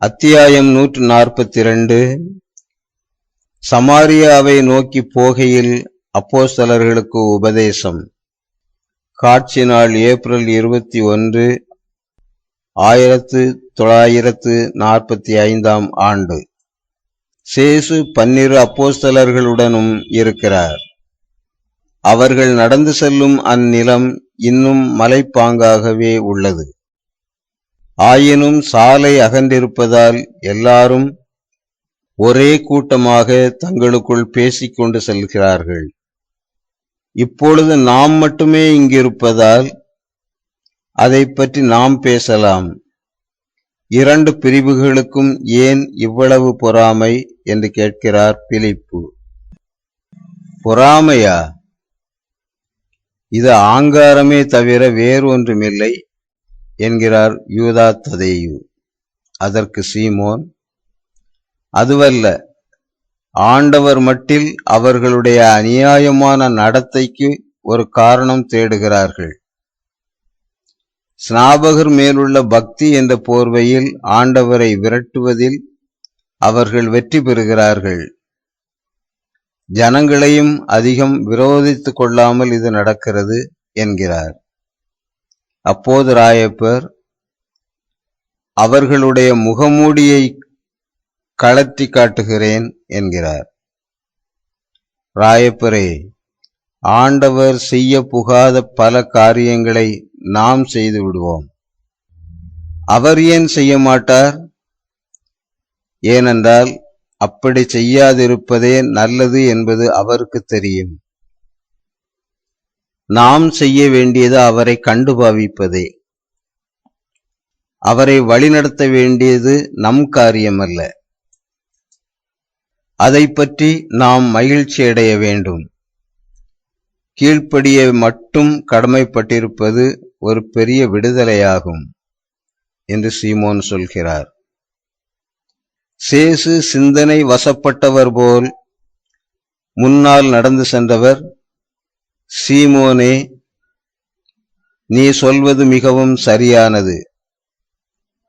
அத்தியாயம் நூற்று நாற்பத்தி இரண்டு சமாரியாவை நோக்கி போகையில் அப்போஸ்தலர்களுக்கு உபதேசம். காட்சி நாள் ஏப்ரல் இருபத்தி ஒன்று ஆயிரத்து தொள்ளாயிரத்து நாற்பத்தி ஐந்தாம் ஆண்டு. சேசு பன்னிரு அப்போஸ்தலர்களுடனும் இருக்கிறார். அவர்கள் நடந்து செல்லும் அந்நிலம் இன்னும் மலைப்பாங்காகவே உள்ளது. ஆயினும் சாலை அகன்றிருப்பதால் எல்லாரும் ஒரே கூட்டமாக தங்களுக்குள் பேசிக்கொண்டு செல்கிறார்கள். இப்பொழுது நாம் மட்டுமே இங்கிருப்பதால் அதை பற்றி நாம் பேசலாம். இரண்டு பிரிவுகளுக்கும் ஏன் இவ்வளவு பொறாமை? என்று கேட்கிறார் பிலிப்பு. பொறாமையா? இது ஆங்காரமே தவிர வேறு ஒன்றுமில்லை என்கிறார் யூதா ததேயு. அதற்கு சீமோன் அதுவல்ல ஆண்டவர் மட்டில் அவர்களுடைய அநியாயமான நடத்தைக்கு ஒரு காரணம் தேடுகிறார்கள். ஸ்நாபகர் மேலுள்ள பக்தி என்ற போர்வையில் ஆண்டவரை விரட்டுவதில் அவர்கள் வெற்றி பெறுகிறார்கள். ஜனங்களையும் அதிகம் விரோதித்துக் கொள்ளாமல் இது நடக்கிறது என்கிறார். அப்போது ராயப்பர் அவர்களுடைய முகமூடியை களத்தி காட்டுகிறேன் என்கிறார். ராயப்பரே ஆண்டவர் செய்ய புகாத பல காரியங்களை நாம் செய்து விடுவோம். அவர் ஏன் செய்ய மாட்டார்? ஏனென்றால் அப்படி செய்யாதிருப்பதே நல்லது என்பது அவருக்கு தெரியும். நாம் செய்ய வேண்டியது அவரை கண்டு பாவிப்பதே. அவரை வழிநடத்த வேண்டியது நம் காரியமல்ல. அதை பற்றி நாம் மகிழ்ச்சி அடைய வேண்டும். கீழ்ப்படிய மட்டும் கடமைப்பட்டிருப்பது ஒரு பெரிய விடுதலையாகும் என்று சீமோன் சொல்கிறார். சேசு சிந்தனை வசப்பட்டவர் போல் முன்னால் நடந்து சென்றவர் சீமோனே நீ சொல்வது மிகவும் சரியானது.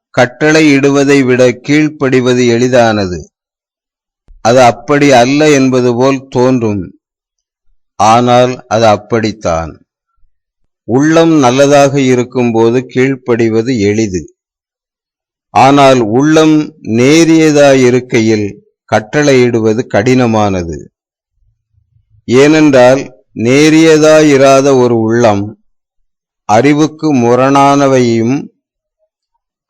கட்டளை இடுவதை விட கீழ்ப்படிவது எளிதானது. அது அப்படி அல்ல என்பது போல் தோன்றும். ஆனால் அது அப்படித்தான். உள்ளம் நல்லதாக இருக்கும்போது கீழ்ப்படிவது எளிது. ஆனால் உள்ளம் நேரியதாயிருக்கையில் கட்டளையிடுவது கடினமானது. ஏனென்றால் நேரியதாயிராத ஒரு உள்ளம் அறிவுக்கு முரணானவையும்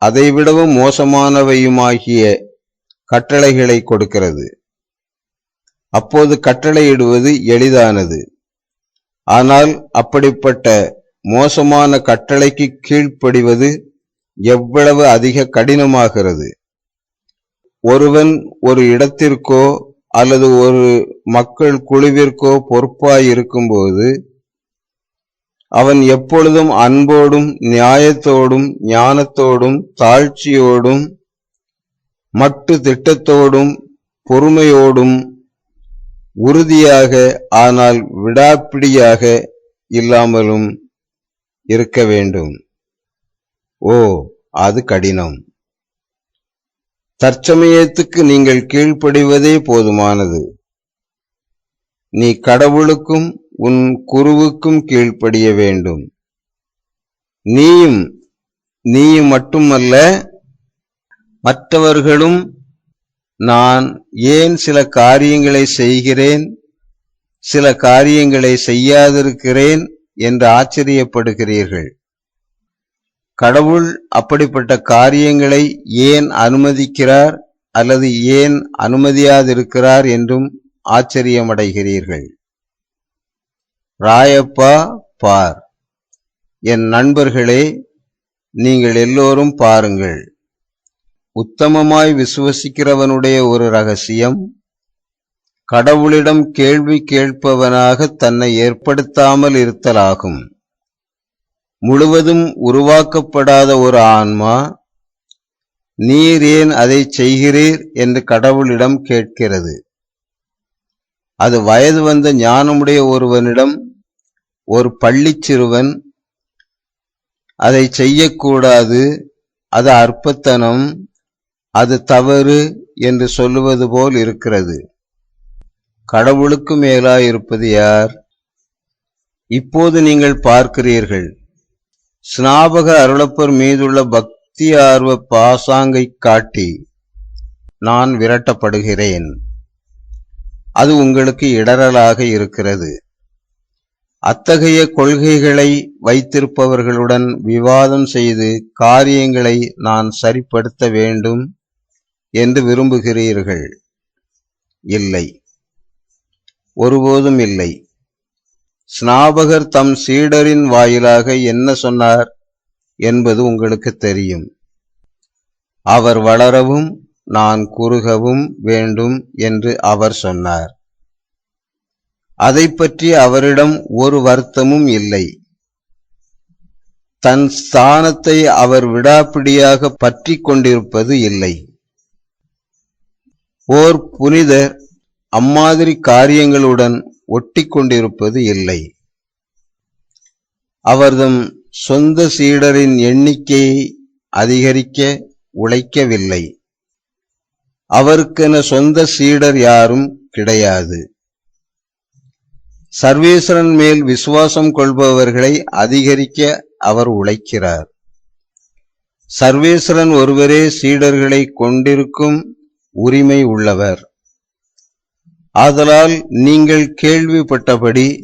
அதைவிடவும் மோசமானவையுமாகிய கட்டளைகளை கொடுக்கிறது. அப்போது கட்டளையிடுவது எளிதானது. ஆனால் அப்படிப்பட்ட மோசமான கட்டளைக்கு கீழ்ப்படிவது எவ்வளவு அதிக கடினமாகிறது. ஒருவன் ஒரு இடத்திற்கோ அல்லது ஒரு மக்கள் குழுவிற்கோ பொறுப்பாய் இருக்கும்போது அவன் எப்பொழுதும் அன்போடும் நியாயத்தோடும் ஞானத்தோடும் தாழ்ச்சியோடும் மட்டு திட்டத்தோடும் பொறுமையோடும் உறுதியாக ஆனால் விடாப்பிடியாக இல்லாமலும் இருக்க வேண்டும். ஓ அது கடினம். தற்சமயத்துக்கு நீங்கள் கீழ்ப்படிவதே போதுமானது. நீ கடவுளுக்கும் உன் குருவுக்கும் கீழ்ப்படிய வேண்டும். நீயும் நீயும் மட்டுமல்ல மற்றவர்களும் நான் ஏன் சில காரியங்களை செய்கிறேன் சில காரியங்களை செய்யாதிருக்கிறேன் என்று ஆச்சரியப்படுகிறீர்கள். கடவுள் அப்படிப்பட்ட காரியங்களை ஏன் அனுமதிக்கிறார் அல்லது ஏன் அனுமதியாதிருக்கிறார் என்றும் ஆச்சரியமடைகிறீர்கள். ராயப்பா பார். என் நண்பர்களே நீங்கள் எல்லோரும் பாருங்கள். உத்தமமாய் விசுவசிக்கிறவனுடைய ஒரு ரகசியம் கடவுளிடம் கேள்வி கேட்பவனாக தன்னை ஏற்படுத்தாமல் இருத்தலாகும். முழுவதும் உருவாக்கப்படாத ஒரு ஆன்மா நீர் ஏன் அதை செய்கிறீர் என்று கடவுளிடம் கேட்கிறது. அது வயது வந்த ஞானமுடைய ஒருவனிடம் ஒரு பள்ளிச் சிறுவன் அதை செய்யக்கூடாது அது அற்பத்தனம் அது தவறு என்று சொல்லுவது போல் இருக்கிறது. கடவுளுக்கு மேலாயிருப்பது யார்? இப்போது நீங்கள் பார்க்கிறீர்கள். ஸ்நாபக அருளப்பர் மீதுள்ள பக்தி ஆர்வ பாசாங்கை காட்டி நான் விரட்டப்படுகிறேன். அது உங்களுக்கு இடரலாக இருக்கிறது. அத்தகைய கொள்கைகளை வைத்திருப்பவர்களுடன் விவாதம் செய்து காரியங்களை நான் சரிப்படுத்த வேண்டும் என்று விரும்புகிறீர்கள்? இல்லை. ஒருபோதும் இல்லை. ஸ்நாபகர் தம் சீடரின் வாயிலாக என்ன சொன்னார் என்பது உங்களுக்கு தெரியும். அவர் வளரவும் நான் குறுகவும் வேண்டும் என்று அவர் சொன்னார். அதை பற்றி அவரிடம் ஒரு வருத்தமும் இல்லை. தன் ஸ்தானத்தை அவர் விடாப்பிடியாக பற்றி கொண்டிருப்பது இல்லை. ஓர் புனிதர் அம்மாதிரி காரியங்களுடன் ஒட்டி கொண்டிருப்பது இல்லை. அவர்தம் சொந்த சீடரின் எண்ணிக்கையை அதிகரிக்க உழைக்கவில்லை. அவருக்கென சொந்த சீடர் யாரும் கிடையாது. சர்வேஸ்வரன் மேல் விசுவாசம் கொள்பவர்களை அதிகரிக்க அவர் உழைக்கிறார். சர்வேஸ்வரன் ஒருவரே சீடர்களை கொண்டிருக்கும் உரிமை உள்ளவர். ஆதலால் நீங்கள் கேள்விப்பட்டபடி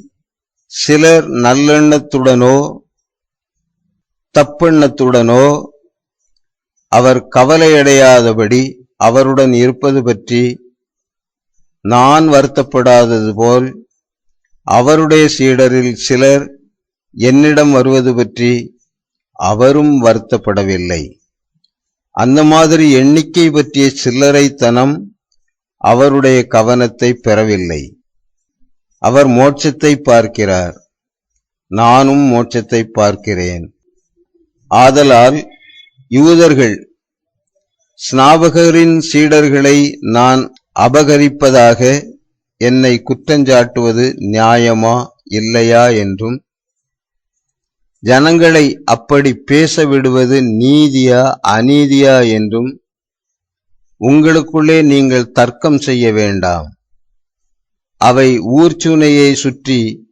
சிலர் நல்லெண்ணத்துடனோ தப்பெண்ணத்துடனோ அவர் கவலையடையாதபடி அவருடன் இருப்பது பற்றி நான் வருத்தப்படாதது போல் அவருடைய சீடரில் சிலர் என்னிடம் வருவது பற்றி அவரும் வருத்தப்படவில்லை. அந்த மாதிரி எண்ணிக்கை பற்றிய சில்லறைத்தனம் அவருடைய கவனத்தை பெறவில்லை. அவர் மோட்சத்தை பார்க்கிறார். நானும் மோட்சத்தை பார்க்கிறேன். ஆதலால் யூதர்கள் ஸ்நாபகரின் சீடர்களை நான் அபகரிப்பதாக என்னை குற்றஞ்சாட்டுவது நியாயமா இல்லையா என்றும் ஜனங்களை அப்படி பேச விடுவது நீதியா அநீதியா என்றும் உங்களுக்குள்ளே நீங்கள் தர்க்கம் செய்ய வேண்டாம். அவை ஊர்ச்சூனையை சுற்றி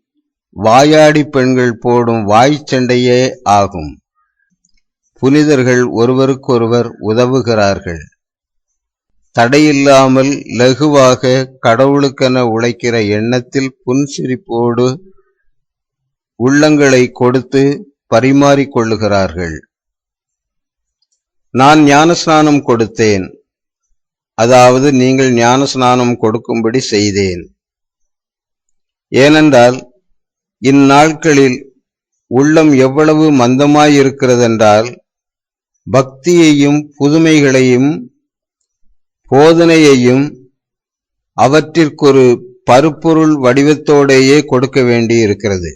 வாயாடி பெண்கள் போடும் வாய்ச்சண்டையே ஆகும். புனிதர்கள் ஒருவருக்கொருவர் உதவுகிறார்கள். தடையில்லாமல் லகுவாக கடவுளுக்கென உழைக்கிற எண்ணத்தில் புன்சிரிப்போடு உள்ளங்களை கொடுத்து பரிமாறிக்கொள்ளுகிறார்கள் நான் ஞானஸ்நானம் கொடுத்தேன். அதாவது நீங்கள் ஞானஸ்நானம் கொடுக்கும்படி செய்தேன். ஏனென்றால் இந்நாட்களில் உள்ளம் எவ்வளவு மந்தமாயிருக்கிறதென்றால் பக்தியையும் புதுமைகளையும் போதனையையும் அவற்றிற்கொரு பருப்பொருள் வடிவத்தோடேயே கொடுக்க வேண்டியிருக்கிறது.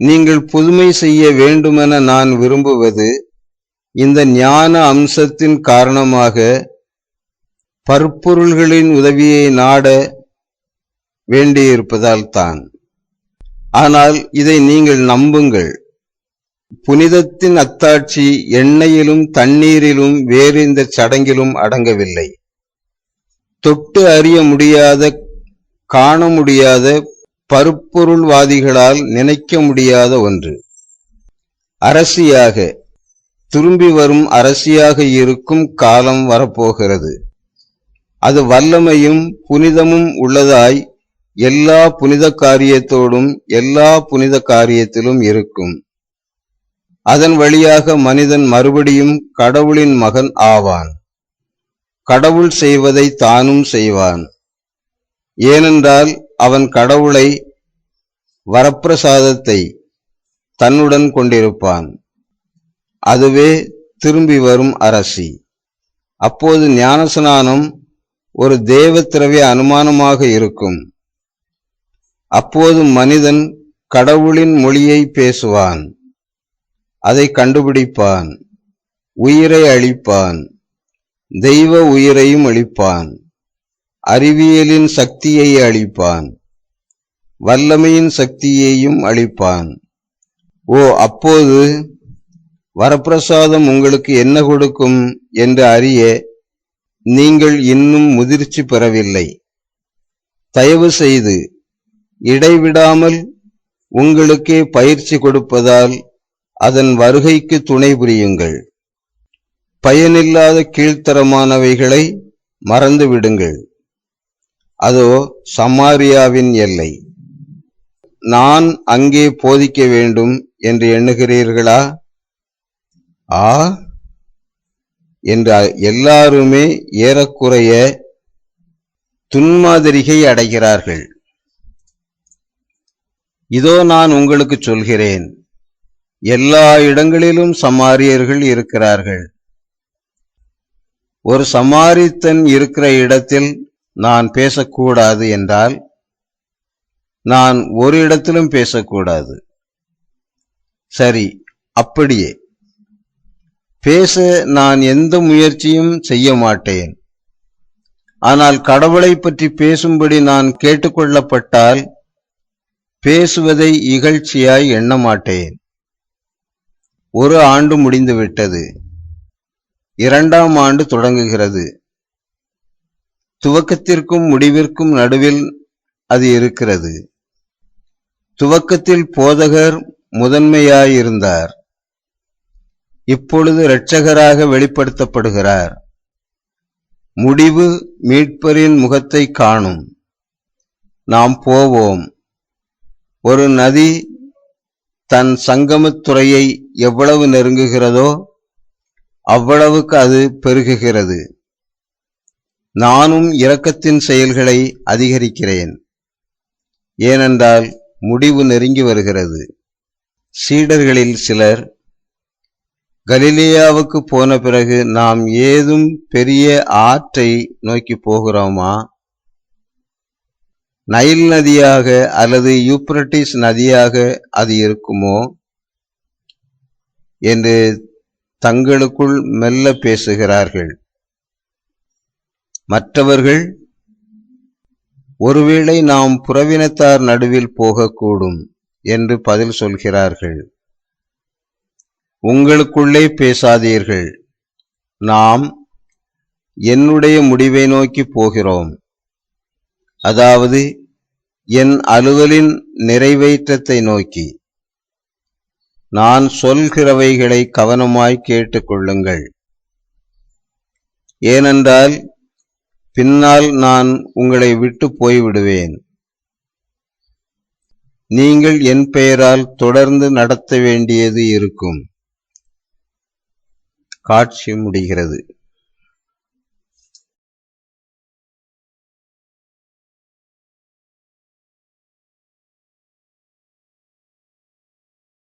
நீங்கள் புதுமை செய்ய வேண்டுமென நான் விரும்புவது இந்த ஞான அம்சத்தின் காரணமாக பற்பொருள்களின் உதவியை நாட வேண்டியிருப்பதால் தான். ஆனால் இதை நீங்கள் நம்புங்கள். புனிதத்தின் அத்தாட்சி எண்ணெயிலும் தண்ணீரிலும் வேறு இந்த சடங்கிலும் அடங்கவில்லை. தொட்டு அறிய முடியாத காண முடியாத பருப்பொருள்வாதிகளால் நினைக்க முடியாத ஒன்று. அரசியாக திரும்பி வரும் அரசியாக இருக்கும் காலம் வரப்போகிறது. அது வல்லமையும் புனிதமும் உள்ளதாய் எல்லா புனித காரியத்தோடும் எல்லா புனித காரியத்திலும் இருக்கும். அதன் வழியாக மனிதன் மறுபடியும் கடவுளின் மகன் ஆவான். கடவுள் செய்வதை தானும் செய்வான். ஏனென்றால் அவன் கடவுளை வரப்பிரசாதத்தை தன்னுடன் கொண்டிருப்பான். அதுவே திரும்பி வரும் அரசி. அப்போது ஞானஸ்நானம் ஒரு தேவ திரவிய அனுமானமாக இருக்கும். அப்போது மனிதன் கடவுளின் மொழியை பேசுவான். அதை கண்டுபிடிப்பான். உயிரை அழிப்பான். தெய்வ உயிரையும் அளிப்பான் அறிவியலின் சக்தியை அளிப்பான் வல்லமையின் சக்தியையும் அளிப்பான் ஓ அப்போது வரப்பிரசாதம் உங்களுக்கு என்ன கொடுக்கும் என்று அறிய நீங்கள் இன்னும் முதிர்ச்சி பெறவில்லை. தயவு செய்து இடைவிடாமல் உங்களுக்கே பயிற்சி கொடுப்பதால் அதன் வருகைக்கு துணை புரியுங்கள். பயனில்லாத கீழ்த்தரமானவைகளை மறந்து விடுங்கள் அதோ சமாரியாவின் எல்லை. நான் அங்கே போதிக்க வேண்டும் என்று எண்ணுகிறீர்களா? ஆ? என்று எல்லாருமே ஏறக்குறைய துன்மாதிரிகை அடைகிறார்கள். இதோ நான் உங்களுக்கு சொல்கிறேன். எல்லா இடங்களிலும் சமாரியர்கள் இருக்கிறார்கள். ஒரு சமாரித்தன் இருக்கிற இடத்தில் நான் பேசக்கூடாது என்றால் நான் ஒரு இடத்திலும் பேசக்கூடாது. சரி அப்படியே. பேச நான் எந்த முயற்சியும் செய்ய மாட்டேன். ஆனால் கடவுளை பற்றி பேசும்படி நான் கேட்டுக்கொள்ளப்பட்டால் பேசுவதை இகழ்ச்சியாய் எண்ணமாட்டேன் ஒரு ஆண்டு முடிந்துவிட்டது. இரண்டாம் ஆண்டு தொடங்குகிறது. துவக்கத்திற்கும் முடிவிற்கும் நடுவில் அது இருக்கிறது. துவக்கத்தில் போதகர் முதன்மையாயிருந்தார். இப்பொழுது இரட்சகராக வெளிப்படுத்தப்படுகிறார். முடிவு மீட்பரின் முகத்தை காணும். நாம் போவோம். ஒரு நதி தன் சங்கமத்துறையை எவ்வளவு நெருங்குகிறதோ அவ்வளவுக்கு அது பெருகுகிறது. நானும் இரக்கத்தின் செயல்களை அதிகரிக்கிறேன். ஏனென்றால் முடிவு நெருங்கி வருகிறது. சீடர்களில் சிலர் கலிலேயாவுக்கு போன பிறகு நாம் ஏதும் பெரிய ஆற்றை நோக்கி போகிறோமா? நைல் நதியாக அல்லது யூப்ரட்டிஸ் நதியாக அது இருக்குமோ? என்று தங்களுக்குள் மெல்ல பேசுகிறார்கள். மற்றவர்கள் ஒருவேளை நாம் புறவினத்தார் நடுவில் போகக்கூடும் என்று பதில் சொல்கிறார்கள். உங்களுக்குள்ளே பேசாதீர்கள். நாம் என்னுடைய முடிவை நோக்கி போகிறோம். அதாவது என் அலுவலின் நிறைவேற்றத்தை நோக்கி. நான் சொல்கிறவைகளை கவனமாய் கேட்டுக்கொள்ளுங்கள். ஏனென்றால் பின்னால் நான் உங்களை விட்டு போய்விடுவேன். நீங்கள் என் பெயரால் தொடர்ந்து நடத்த வேண்டியது இருக்கும். காட்சி முடிகிறது.